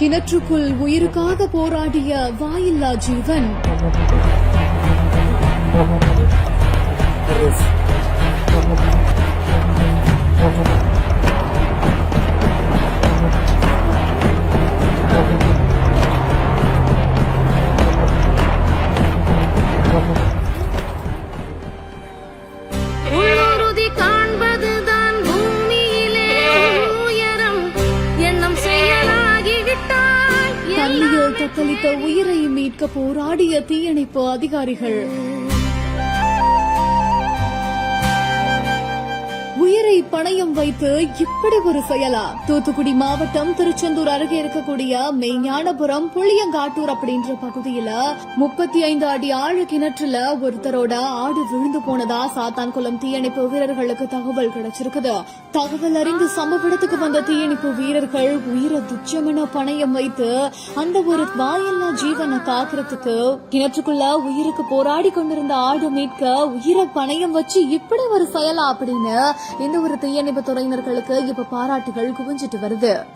கிணற்றுக்குள் உயிருக்காக போராடிய வாயில்லா ஜீவன். தத்தளித்த உயிரை மீட்க போராடிய தீயணைப்பு அதிகாரிகள். உயிரை பணயம் வைத்து இப்படி ஒரு செயலா? தூத்துக்குடி மாவட்டம் திருச்செந்தூர் அருகே இருக்கக்கூடிய மெய்ஞானபுரம் புளியங்காட்டூர் அப்படின்ற பகுதியில முப்பத்தி ஐந்து அடி ஆழ கிணற்றுல ஒருத்தரோட ஆடு விழுந்து போனதா சாத்தான்குளம் தீயணைப்பு வீரர்களுக்கு தகவல் கிடைச்சிருக்குது. தகவல் அறிந்து சம்பவ இடத்துக்கு வந்த தீயணைப்பு வீரர்கள் உயிரை துச்சமென பணயம் வைத்து அந்த ஒரு வாயில்லா ஜீவனை காக்கிறதுக்கு கிணற்றுக்குள்ள உயிருக்கு போராடி கொண்டிருந்த ஆடு மீட்க உயிரை பணயம் வச்சு இப்படி ஒரு செயலா அப்படின்னு இந்த ஒரு தீயணைப்பு துறையினர்களுக்கு இப்ப பாராட்டுகள் குவிஞ்சிட்டு வருது.